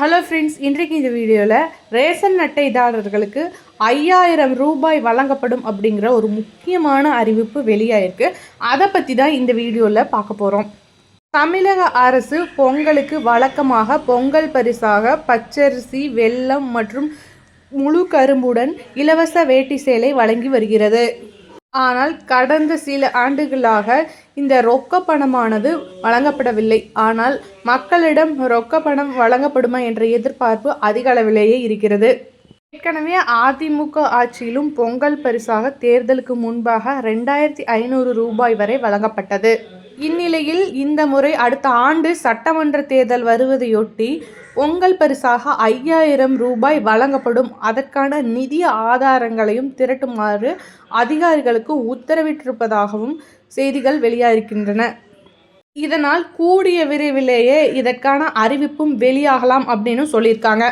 Hello friends இன்றைக்கு இந்த வீடியோவில் ரேஷன் அட்டைதாரர்களுக்கு ஐயாயிரம் ரூபாய் வழங்கப்படும் அப்படிங்கிற ஒரு முக்கியமான அறிவிப்பு வெளியாயிருக்கு. அதை பற்றி தான் இந்த வீடியோவில் பார்க்க போகிறோம் தமிழக அரசு பொங்கலுக்கு வழக்கமாக பொங்கல் பரிசாக பச்சரிசி வெல்லம் மற்றும் முழு கரும்புடன் இலவச வேட்டி சேலை வழங்கி வருகிறது. ஆனால் கடந்த சில ஆண்டுகளாக இந்த ரொக்க பணமானது வழங்கப்படவில்லை. ஆனால் மக்களிடம் ரொக்க பணம் வழங்கப்படுமா என்ற எதிர்பார்ப்பு அதிக அளவிலேயே இருக்கிறது. ஏற்கனவே அதிமுக ஆட்சியிலும் பொங்கல் பரிசாக தேர்தலுக்கு முன்பாக ரெண்டாயிரத்தி ஐநூறு ரூபாய் வரை வழங்கப்பட்டது. இந்நிலையில் இந்த முறை அடுத்த ஆண்டு சட்டமன்ற தேர்தல் வருவதையொட்டி பொங்கல் பரிசாக ஐயாயிரம் ரூபாய் வழங்கப்படும். அதற்கான நிதி ஆதாரங்களையும் திரட்டுமாறு அதிகாரிகளுக்கு உத்தரவிட்டிருப்பதாகவும் செய்திகள் வெளியாகின்றன இதனால் கூடிய விரைவிலேயே இதற்கான அறிவிப்பும் வெளியாகலாம் அப்படின்னு சொல்லியிருக்காங்க.